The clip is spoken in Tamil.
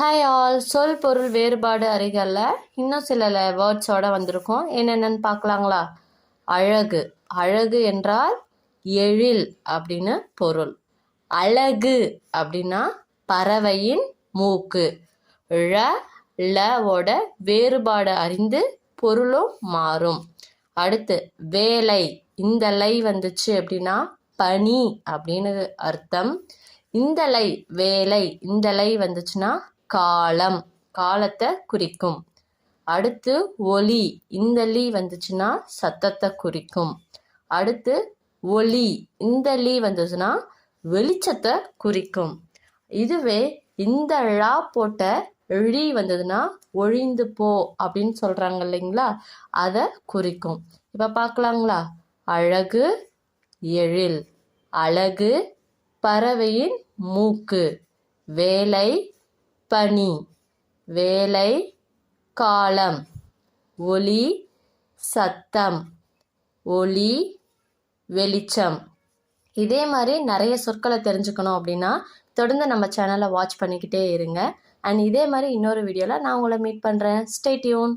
ஹாய் ஆல் சொல் பொருள் வேறுபாடு அறிகளில் இன்னும் சில வேர்ட்ஸோட வந்திருக்கோம். என்னென்னு பார்க்கலாங்களா? அழகு. அழகு என்றால் எழில் அப்படின்னு பொருள். அழகு அப்படின்னா பறவையின் மூக்கு. ழ லவோட வேறுபாடு அறிந்து பொருளும் மாறும். அடுத்து வேலை. இந்த லை வந்துச்சு அப்படின்னா பனி அப்படின்னு அர்த்தம். இந்த லை வேலை. இந்த லை வந்துச்சுன்னா காலம் காலத்தை குறிக்கும். அடுத்து ஒலி இந்த லீ வந்துச்சுன்னா சத்தத்தை குறிக்கும். அடுத்து ஒளி. இந்த லீ வந்துச்சுன்னா வெளிச்சத்தை குறிக்கும். இதுவே இந்த ழா போட்ட ழி வந்ததுன்னா ஒழிந்து போ அப்படின்னு சொல்கிறாங்க இல்லைங்களா? அதை குறிக்கும். இப்போ பார்க்கலாங்களா? அழகு எழில். அழகு பறவையின் மூக்கு. வேலை பனி வேலை காலம் ஒளி சத்தம் ஒளி வெளிச்சம். இதே மாதிரி நிறைய சொற்களை தெரிஞ்சுக்கணும் அப்படின்னா தொடர்ந்து நம்ம சேனலை வாட்ச் பண்ணிக்கிட்டே இருங்க. அண்ட் இதே மாதிரி இன்னொரு வீடியோவில் நான் உங்களை மீட் பண்ணுறேன் ஸ்டே டியூன்